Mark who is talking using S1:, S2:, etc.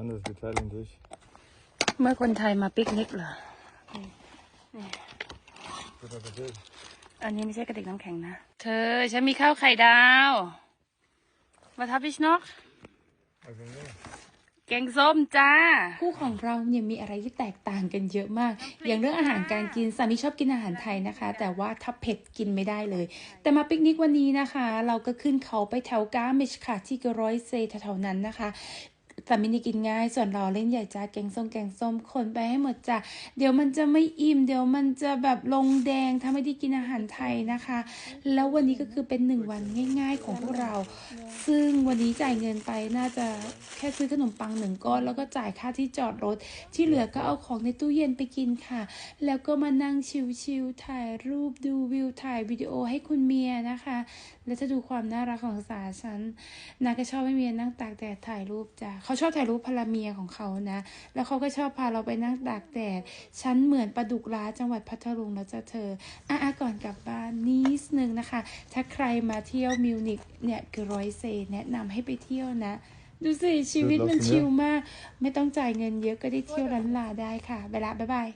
S1: anders Italien durch.
S2: เมื่อคนไทยมาปิกนิกเหรอ
S1: Gut Appetit.
S2: อันนี้ไม่ใช่กระติกน้ำแข็งนะ เธอ ฉันมีข้าวไข่ดาว มาทับพิชนก
S1: Also nee.
S2: แกงส้มจ้า
S3: คู่ของเราเนี่ยมีอะไรที่แตกต่างกันเยอะมาก อย่างเรื่องอาหารการกินสามีชอบกินอาหารไทยนะคะ แต่ว่าถ้าเผ็ดกินไม่ได้เลย แต่มาปิกนิกวันนี้นะคะ เราก็ขึ้นเขาไปแถวกาเมชค่ะที่กร้อยเซแถวๆนั้นนะคะ สามีนี่กินง่าย ส่วนเราเล่นใหญ่จ้าแกงส้มแกงส้มคนไปให้หมดจ้ะเดี๋ยวมันจะไม่อิ่ม เดี๋ยวมันจะแบบลงแดงถ้าไม่ได้กินอาหารไทยนะคะ แล้ววันนี้ก็คือเป็นหนึ่งวันง่าย ๆ ของพวกเรา ซึ่งวันนี้จ่ายเงินไปน่าจะแค่ซื้อขนมปังหนึ่งก้อนแล้วก็จ่ายค่าที่จอดรถ ที่เหลือก็เอาของในตู้เย็นไปกินค่ะ แล้วก็มานั่งชิลๆถ่ายรูปดูวิวถ่ายวิดีโอให้คุณเมียนะคะ และจะดูความน่ารักของสาฉันนาก็ชอบให้เมียนั่งตากแดดถ่ายรูปจ้ะเขาชอบถ่ายรูปภรรเมียของเขานะ แล้วเขาก็ชอบพาเราไปนั่งตากแดดฉันเหมือนปลาดุกร้าจังหวัดพัทลุงแล้วจ้ะเธออะก่อนกลับบ้านนิดนึงนะคะ ถ้าใครมาเที่ยวมิวนิกเนี่ยกร้อยเซแนะนำให้ไปเที่ยวนะดูสิชีวิตมันชิลมาก ไม่ต้องจ่ายเงินเยอะก็ได้เที่ยวล้านลาได้ค่ะ ไปละ บ๊ายบาย